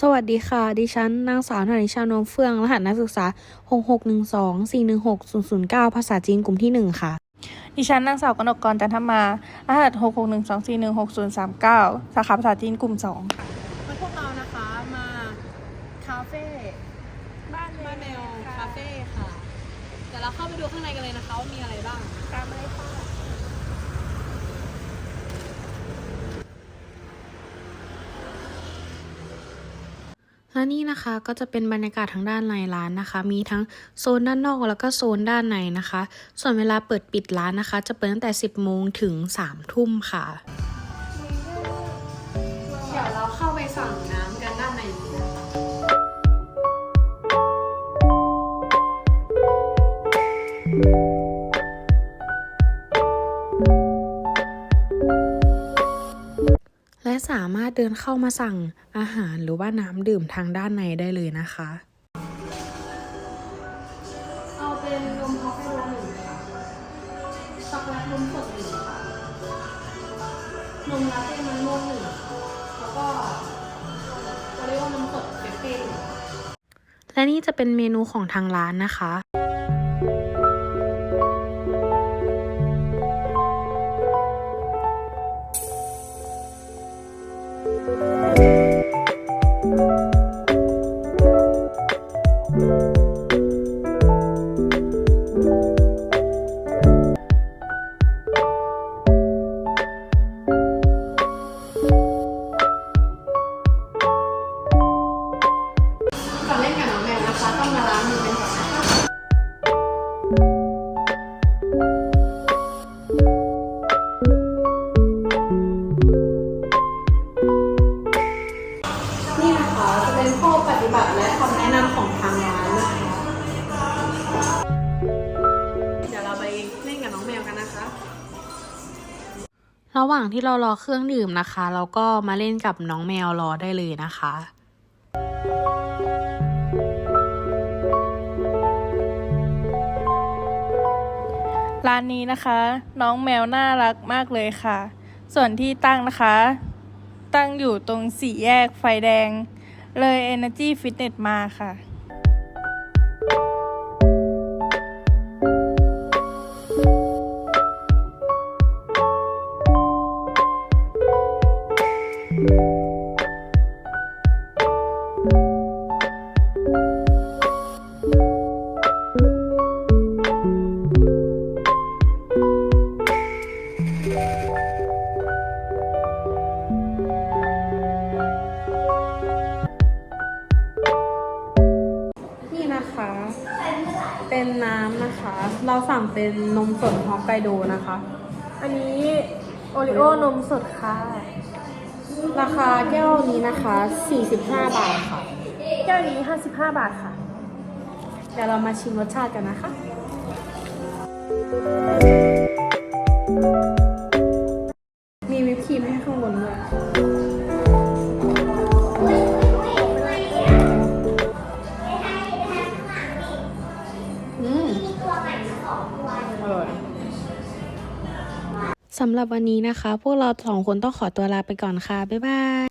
สวัสดีค่ะ ดิฉันนางสาวธนิชานวมเฟื่อง รหัสนักศึกษา 6612416009 ภาษาจีนกลุ่มที่ 1 ค่ะ ดิฉันนางสาวกนกกรจันทมา รหัส 6 6 1 2 4 1 6 0 3 9 สาขาภาษาจีนกลุ่ม 2 วันพวกเรานะคะมาคาเฟ่บ้านแมวคาเฟ่ค่ะ เดี๋ยวเราเข้าไปดูข้างในกันเลยนะคะว่ามีอะไรบ้างตามมาเลยค่ะ และนี่นะคะก็จะเป็นบรรยากาศทางด้านในร้านนะคะ มีทั้งโซนด้านนอกแล้วก็โซนด้านในนะคะ ส่วนเวลาเปิดปิดร้านนะคะ จะเปิดตั้งแต่ 10 โมงถึง 3 ทุ่มค่ะ เดี๋ยวเราเข้าไปสั่งน้ำกันด้านในนี้ และสามารถเดินเข้ามาสั่งอาหารหรือว่าน้ำดื่มทางด้านในได้เลยนะคะ เอาเป็นนมคาเฟ่โรลหนึ่งค่ะช็อกโกแลตนมสดหนึ่งค่ะนมลาเต้มันม่วงหนึ่งแล้วก็โอเรียกว่านมสดเฟรเฟ่หนึ่งและนี่จะเป็นเมนูของทางร้านนะคะ ต้องมาล้างมือเป็นก่อนนะคะนี่นะคะจะเป็นข้อปฏิบัติและคำแนะนำของทางร้านนะคะเดี๋ยวเราไปเล่นกับน้องแมวกันนะคะ ระหว่างที่เรารอเครื่องดื่มนะคะ เราก็มาเล่นกับน้องแมวรอได้เลยนะคะ ร้านนี้นะคะ น้องแมวน่ารักมากเลยค่ะ ส่วนที่ตั้งนะคะ ตั้งอยู่ตรงสี่แยกไฟแดง เลย Energy Fitness มาค่ะ นี่นะคะ เป็นน้ำนะคะ เราสั่งเป็นนมสดฮอกไกโดนะคะ อันนี้โอริโอนมสดค่ะ ราคาแก้วนี้นะคะ 45 บาทค่ะ แก้วนี้ 55 บาทค่ะ เดี๋ยวเรามาชิมรสชาติกันนะคะมี สำหรับวันนี้นะคะ พวกเราสองคนต้องขอตัวลาไปก่อนค่ะ บ๊ายบาย